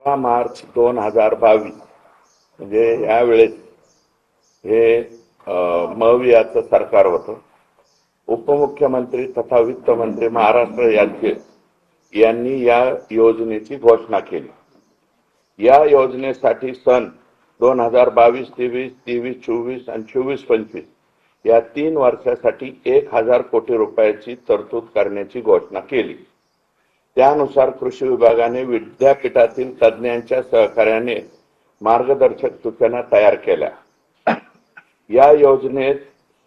अठरा मार्च दोन हजार बावीस. म्हणजे यावेळेस हे अं, मवियाचं सरकार होतं. उपमुख्यमंत्री तथा वित्त मंत्री महाराष्ट्र यांचे यांनी या योजनेची घोषणा केली. या योजनेसाठी सन दोन हजार बावीस तेवीस तेवीस चोवीस आणि चोवीस पंचवीस या तीन वर्षासाठी एक हजार कोटी रुपयाची तरतूद करण्याची घोषणा केली. त्यानुसार कृषी विभागाने विद्यापीठातील तज्ज्ञांच्या सहकार्याने मार्गदर्शक सूचना तयार केल्या. या योजनेत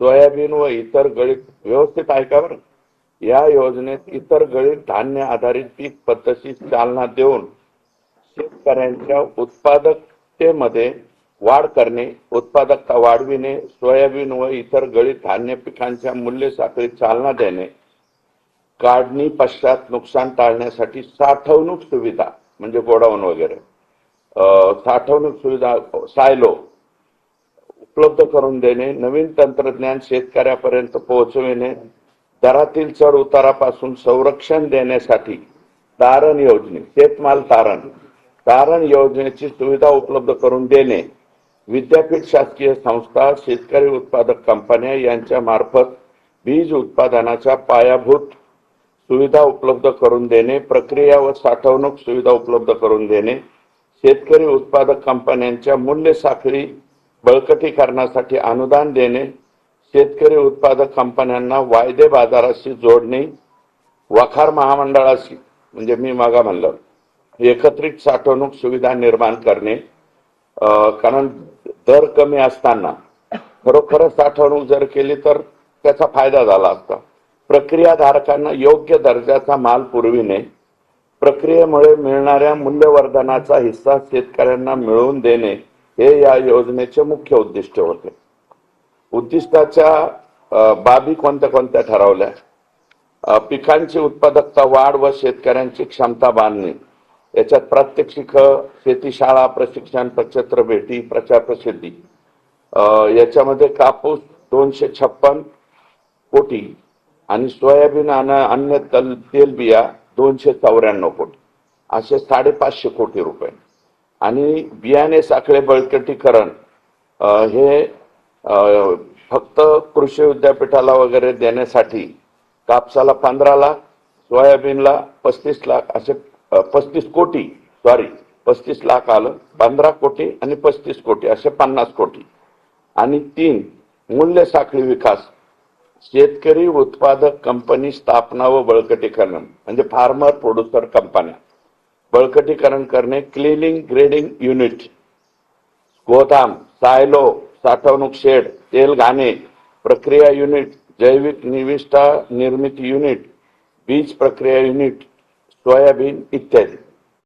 सोयाबीन व इतर गळीत व्यवस्थित ऐका बरं? या योजनेत इतर गळीत धान्य आधारित पीक पद्धतीस चालना देऊन शेतकऱ्यांच्या उत्पादकतेमध्ये वाढ करणे उत्पादकता वाढविणे सोयाबीन व इतर गळीत धान्य पिकांच्या मूल्य साखळीत चालना देणे काढणी पश्चात नुकसान टाळण्यासाठी साठवणूक सुविधा म्हणजे गोडाऊन वगैरे. साठवणूक सुविधा सायलो उपलब्ध करून देणे नवीन तंत्रज्ञान शेतकऱ्यापर्यंत पोहोचविणे दरातील चढ उतारापासून संरक्षण देण्यासाठी तारण योजने शेतमाल तारण तारण योजनेची सुविधा उपलब्ध करून देणे. विद्यापीठ शासकीय संस्था शेतकरी उत्पादक कंपन्या यांच्या मार्फत बीज उत्पादनाच्या पायाभूत सुविधा उपलब्ध करून देणे प्रक्रिया व साठवणूक सुविधा उपलब्ध करून देणे शेतकरी उत्पादक कंपन्यांच्या मूल्य साखळी बळकटीकरणासाठी अनुदान देणे शेतकरी उत्पादक कंपन्यांना वायदे बाजाराशी जोडणे वखार महामंडळाशी म्हणजे मी मागा म्हणलं एकत्रित साठवणूक सुविधा निर्माण करणे कारण दर कमी असताना खरोखरच साठवणूक जर केली तर त्याचा फायदा झाला असता. प्रक्रियाधारकांना योग्य दर्जाचा माल पुरविणे प्रक्रियेमुळे मिळणाऱ्या मूल्यवर्धनाचा हिस्सा शेतकऱ्यांना मिळवून देणे हे या योजनेचे मुख्य उद्दिष्ट होते. उद्दिष्टाच्या बाबी कोणत्या कोणत्या ठरवल्या? पिकांची उत्पादकता वाढ व शेतकऱ्यांची क्षमता बांधणे. याच्यात प्रात्यक्षिक शेतीशाळा प्रशिक्षण प्रक्षेत्र भेटी प्रचार प्रसिद्धी. याच्यामध्ये कापूस दोनशे छप्पन कोटी आणि सोयाबीन आणि अन्य तल तेलबिया दोनशे चौऱ्याण्णव कोटी असे साडेपाचशे कोटी रुपये. आणि बियाणे साखळे बळकटीकरण हे फक्त कृषी विद्यापीठाला वगैरे देण्यासाठी कापसाला पंधरा लाख सोयाबीनला पस्तीस लाख असे पस्तीस कोटी सॉरी पस्तीस लाख आलं पंधरा कोटी आणि पस्तीस कोटी असे पन्नास कोटी. आणि तीन मूल्य साखळी विकास शेतकरी उत्पादक कंपनी स्थापना व बळकटीकरण म्हणजे फार्मर प्रोड्युसर कंपन्या. बळकटीकरण करणे क्लिनिंग ग्रेडिंग युनिट. गोदाम सायलो साठवणूक शेड तेल घाणे प्रक्रिया युनिट जैविक निविष्ठा निर्मिती युनिट बीज प्रक्रिया युनिट सोयाबीन इत्यादी.